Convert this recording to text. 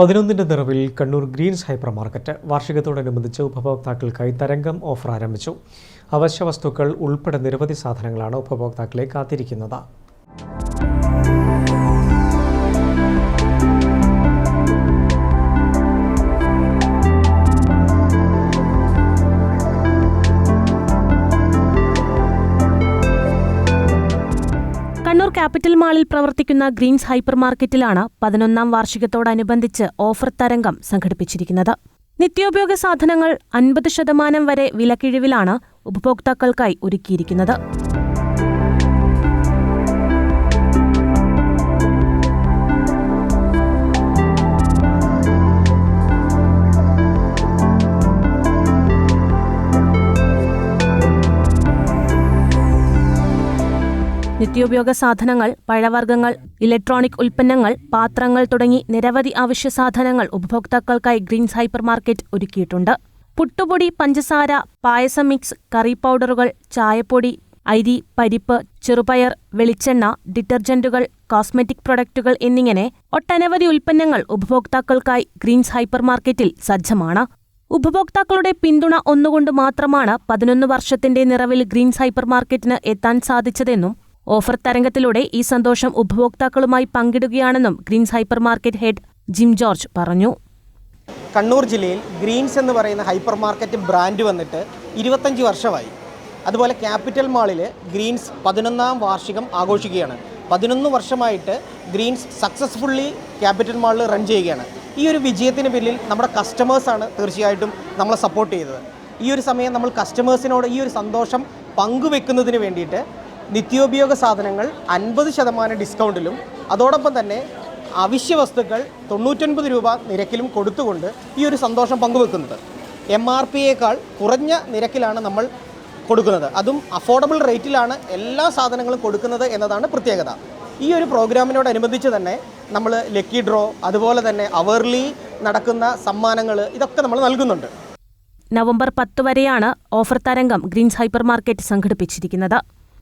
പതിനൊന്നിന്റെ നിറവിൽ Kannur Green's hyper market വാർഷികത്തോടനുബന്ധിച്ച് ഉപഭോക്താക്കൾക്കായി തരംഗം ഓഫർ ആരംഭിച്ചു അവശ്യ വസ്തുക്കൾ ഉൾപ്പെടെ നിരവധി സാധനങ്ങളാണ് ഉപഭോക്താക്കളെ കാത്തിരിക്കുന്നത്. കണ്ണൂർ ക്യാപിറ്റൽ മാളിൽ പ്രവർത്തിക്കുന്ന ഗ്രീൻസ് ഹൈപ്പർ മാർക്കറ്റിലാണ് പതിനൊന്നാം വാർഷികത്തോടനുബന്ധിച്ച് ഓഫർ തരംഗം സംഘടിപ്പിച്ചിരിക്കുന്നത്. നിത്യോപയോഗ സാധനങ്ങൾ അൻപത് ശതമാനം വരെ വിലക്കിഴിവിലാണ് ഉപഭോക്താക്കൾക്കായി ഒരുക്കിയിരിക്കുന്നത്. നിത്യോപയോഗ സാധനങ്ങൾ പഴവർഗങ്ങൾ ഇലക്ട്രോണിക് ഉൽപ്പന്നങ്ങൾ പാത്രങ്ങൾ തുടങ്ങി നിരവധി അവശ്യ സാധനങ്ങൾ ഉപഭോക്താക്കൾക്കായി ഗ്രീൻസ് ഹൈപ്പർ മാർക്കറ്റ് ഒരുക്കിയിട്ടുണ്ട്. പുട്ടുപൊടി പഞ്ചസാര പായസം മിക്സ് കറി പൗഡറുകൾ ചായപ്പൊടി അരി പരിപ്പ് ചെറുപയർ വെളിച്ചെണ്ണ ഡിറ്റർജന്റുകൾ കോസ്മെറ്റിക് പ്രൊഡക്റ്റുകൾ എന്നിങ്ങനെ ഒട്ടനവധി ഉൽപ്പന്നങ്ങൾ ഉപഭോക്താക്കൾക്കായി ഗ്രീൻസ് ഹൈപ്പർ മാർക്കറ്റിൽ സജ്ജമാണ്. ഉപഭോക്താക്കളുടെ പിന്തുണ ഒന്നുകൊണ്ട് മാത്രമാണ് പതിനൊന്ന് വർഷത്തിന്റെ നിറവിൽ ഗ്രീൻസ് ഹൈപ്പർ മാർക്കറ്റിന് എത്താൻ സാധിച്ചതെന്നും ഓഫർ തരംഗത്തിലൂടെ ഈ സന്തോഷം ഉപഭോക്താക്കളുമായി പങ്കിടുകയാണെന്നും Greens hyper market head Jim George പറഞ്ഞു. കണ്ണൂർ ജില്ലയിൽ ഗ്രീൻസ് എന്ന് പറയുന്ന ഹൈപ്പർ മാർക്കറ്റ് ബ്രാൻഡ് വന്നിട്ട് ഇരുപത്തഞ്ച് വർഷമായി. അതുപോലെ ക്യാപിറ്റൽ മാളിൽ ഗ്രീൻസ് പതിനൊന്നാം വാർഷികം ആഘോഷിക്കുകയാണ്. പതിനൊന്ന് വർഷമായിട്ട് ഗ്രീൻസ് സക്സസ്ഫുള്ളി ക്യാപിറ്റൽ മാളിൽ റൺ ചെയ്യുകയാണ്. ഈ ഒരു വിജയത്തിന് പിന്നിൽ നമ്മുടെ കസ്റ്റമേഴ്സാണ് തീർച്ചയായിട്ടും നമ്മളെ സപ്പോർട്ട് ചെയ്തത്. ഈ ഒരു സമയം നമ്മൾ കസ്റ്റമേഴ്സിനോട് ഈ ഒരു സന്തോഷം പങ്കുവെക്കുന്നതിന് വേണ്ടിയിട്ട് നിത്യോപയോഗ സാധനങ്ങൾ അൻപത് ശതമാനം ഡിസ്കൗണ്ടിലും അതോടൊപ്പം തന്നെ അവശ്യ വസ്തുക്കൾ തൊണ്ണൂറ്റൊൻപത് രൂപ നിരക്കിലും കൊടുത്തുകൊണ്ട് ഈ ഒരു സന്തോഷം പങ്കുവെക്കുന്നത്. എം ആർ പിയേക്കാൾ കുറഞ്ഞ നിരക്കിലാണ് നമ്മൾ കൊടുക്കുന്നത്. അതും അഫോർഡബിൾ റേറ്റിലാണ് എല്ലാ സാധനങ്ങളും കൊടുക്കുന്നത് എന്നതാണ് പ്രത്യേകത. ഈ ഒരു പ്രോഗ്രാമിനോടനുബന്ധിച്ച് തന്നെ നമ്മൾ ലക്കി ഡ്രോ അതുപോലെ തന്നെ അവർലി നടക്കുന്ന സമ്മാനങ്ങൾ ഇതൊക്കെ നമ്മൾ നൽകുന്നുണ്ട്. നവംബർ പത്ത് വരെയാണ് ഓഫർ തരംഗം ഗ്രീൻസ് ഹൈപ്പർ മാർക്കറ്റ് സംഘടിപ്പിച്ചിരിക്കുന്നത്.